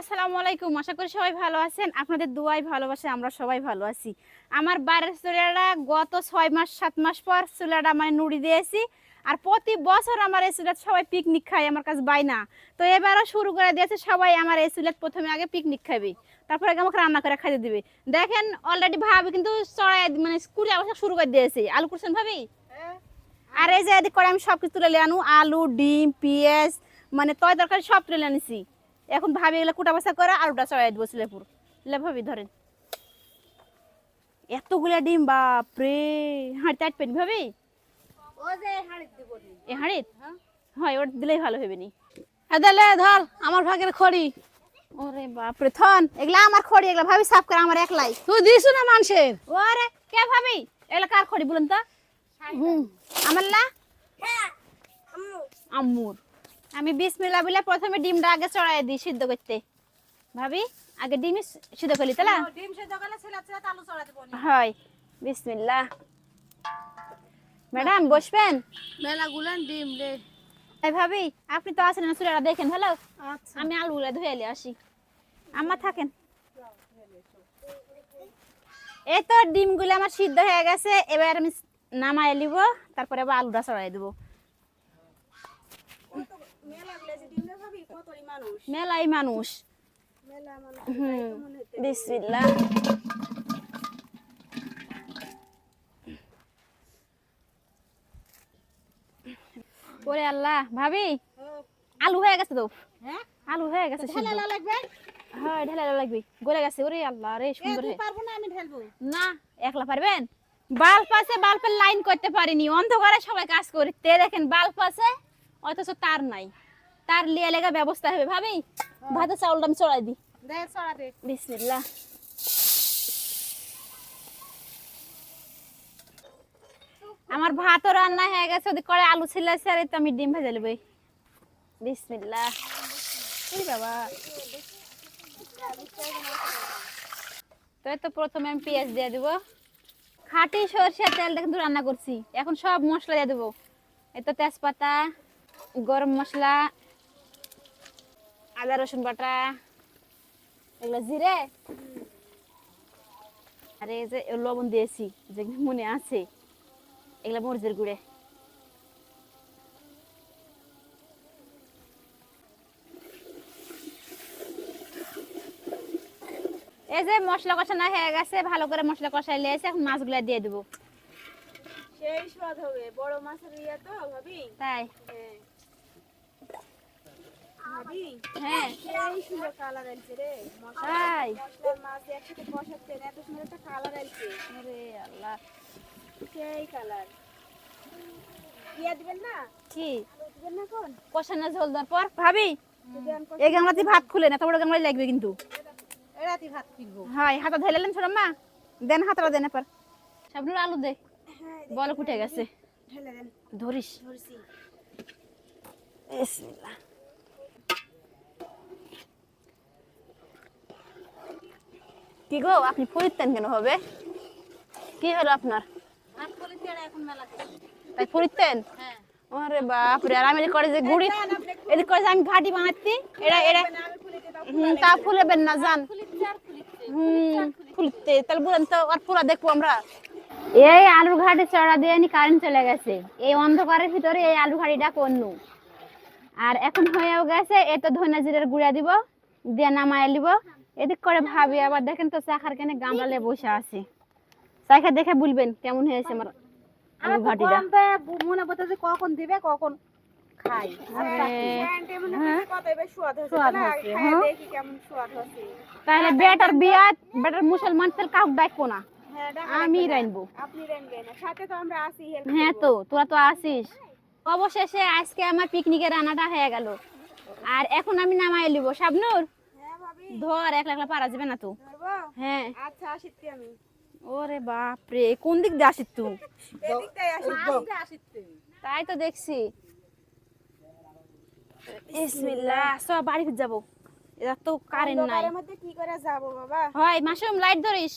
আসসালামু আলাইকুম। আশা করি সবাই ভালো আছেন। আপনাদের দুয়াই ভালোবাসে আমরা সবাই ভালো আছি। আমার বাইরের চুলাটা গত ছয় মাস সাত মাস পর চুলাটা মানে নুড়ি দিয়েছি। আর প্রতি বছর আমার এই চুলাত সবাই পিকনিক খায় আমার কাছে বাই না। তো এবারও শুরু করে দিয়েছে সবাই আমার এই চুলাত প্রথমে আগে পিকনিক খাবে। তারপরে আগে আমাকে রান্না করে খাইতে দিবে। দেখেন অলরেডি ভাবি কিন্তু চড়াই মানে স্কুলে অবস্থা শুরু করে দিয়েছে। আলু করছেন ভাবি? আর এই যে এদিক করে আমি সব কিছু তুলে আনু। আলু ডিম পেঁয়াজ মানে তয় তরকারি সব তুলে আনিছি এখন ভাবি এগুলো কুটা বসা করে আলুটা চড়াই দেবো সিলেপুর লে ভাবি ধরেন। এতগুলা ডিম বাপরে। হাঁড়ি টাইট পেন ভাবি এ হাঁড়িত হয়। ওটা দিলেই ভালো হবে নি। এদালে ধর আমার ভাগের খড়ি। ওরে বাপরে থন এগুলা আমার খড়ি এগুলা ভাবি সাফ করে আমার একলাই। তুই দিস না মানুষের। ওরে কে ভাবি? এগুলা কার খড়ি বলুন তো? হুম আমার না আম্মুর। আমি বিসমিল্লাহ বলে প্রথমে ডিমটা আগে চড়াই দিই সিদ্ধ করতে। ভাবি আগে ডিম সিদ্ধ করলি তালা ডিম সেদ্ধ করলে ছেলে ছেলে আলু চড়া দেবো হয় বিসমিল্লাহ। ম্যাডাম বসবেন? মেলা গুলেন ডিম রে। এই ভাবি আপনি তো আছেন না চুলাটা দেখেন ভালো? আচ্ছা। আমি আলুগুলো ধুয়ে এলে আসি। আমার থাকেন? এই তো ডিমগুলো আমার সিদ্ধ হয়ে গেছে এবার আমি নামায় নিব তারপরে আবার আলুটা চড়াই দেবো। মেলাই মানুষ। হুম বিসমিল্লাহ। ওরে আল্লাহ ভাবি আলু হয়ে গেছে তো। হ্যাঁ? আলু হয়ে গেছে। ঢেলা লাগবে? হ্যাঁ ঢেলা লাগবে। গলে গেছে ওরে আল্লাহ রে সুন্দর পারব না আমি ঢেলবো? না একলা পারবেন? বাল্ব আছে বাল্বের লাইন করতে পারিনি। অন্ধকারে সবাই কাজ করি তে দেখেন বাল্ব আছে অথচ তার নাই। তার লিয়ে লেগা ব্যবস্থা হবে ভাবি? ভাতের চাউলটা আমি চড়াই দিই বিসমিল্লাহ। আমার ভাতও রান্না হয়ে গেছে ওদিক করে আলু ছিলাইছে আর তো আমি ডিম ভেজে নেবই বিসমিল্লাহ। এই বাবা। তো তো প্রথমে আমি পেঁয়াজ দিয়ে দেবো। খাঁটি সরষের তেল দেখুন তো রান্না করছি। এখন সব মশলা দিয়ে দেবো। এই তো তেজপাতা গরম মশলা আদা রসুন বাটা। এগুলো জিরে। আরে এই যে লবণ দিয়েছি যেগুলো মনে আছে এগুলো মরিচের গুঁড়ে। এই যে মশলা কষানো হয়ে গেছে ভালো করে মশলা কষাই লিয়েছে এখন মাছগুলা দিয়ে দেবো। সেই স্বাদ হবে। বড় মাছের ইয়া তো ভাবি? তাই। ভাবি হ্যাঁ। সেই সুন্দর কালার আনছে রে। তাই? মশলার মাছ একসাথে কষাচ্ছে এত সুন্দর একটা কালার আনছে। আরে আল্লাহ। সেই কালার ইয়া দিবেন না? কি? দিবেন না কোন কষানো ঝোল দেওয়ার পর? ভাবি এই গামলাতে ভাত খুলে না গামলাই লাগবে কিন্তু। এরাতি ভাত কিনবো। হয় হাতা ছোট মা দেন হাতটা দেন এবার সাবনুর আলু দে হ্যাঁ বল কুটে গেছে। ঢেলে দেন ধরিস। ধরছি। বিসমিল্লাহ। কি গো আপনি পরিত্যান কেন হবে? কি হলো আপনার? তাই পরিত্যান হ্যাঁ। আরে বাপ রে আর আমি করে যে গুড়ি এদিক করে যে আমি ঘাটি বানাচ্ছি। এটা এটা হুম তা ফুলেবেন না জান হুম ফুলতে তাহলে বলেন তো আর পুরা দেখব আমরা। এই আলু ঘাটে চড়া দিয়ে নি কারেন্ট চলে গেছে। এই অন্ধকারের ভিতরে এই আলু ঘাটিটা করনু। আর এখন হয়েও গেছে এ তো ধনা জিরের গুঁড়া দিব দিয়ে নামায় দিব এদিক করে ভাবি আবার দেখেন তো চাখার কেনে গামলালে বসে আছে। চাখা দেখে বলবেন কেমন হয়েছে আমার আলু মনে পড়তে যে কখন দিবে কখন খাই হ্যাঁ। হ্যাঁ। তাহলে বেটার বেটার মুসলমান তেল কাউকে ডাকবো না। হ্যাঁ আমি রাইনবো তো হ্যাঁ তোরা তো আসিস অবশেষে আজকে আমার পিকনিকের রান্নাটা হয়ে গেল। আর এখন আমি নামাই লিব শাবনুর। হ্যাঁ ধর একলা একলা পারা যাবে না তো। হ্যাঁ। আচ্ছা আসিতে আমি। ওরে বাপ রে কোন দিক দিয়ে আসিত তুই? তাই তো দেখছি। বিসমিল্লাহ সব বাড়ি ফিরে যাব। এটা তো কারেন্ট নাই। কি করে যাব বাবা? হয় মাসুম লাইট ধরিস।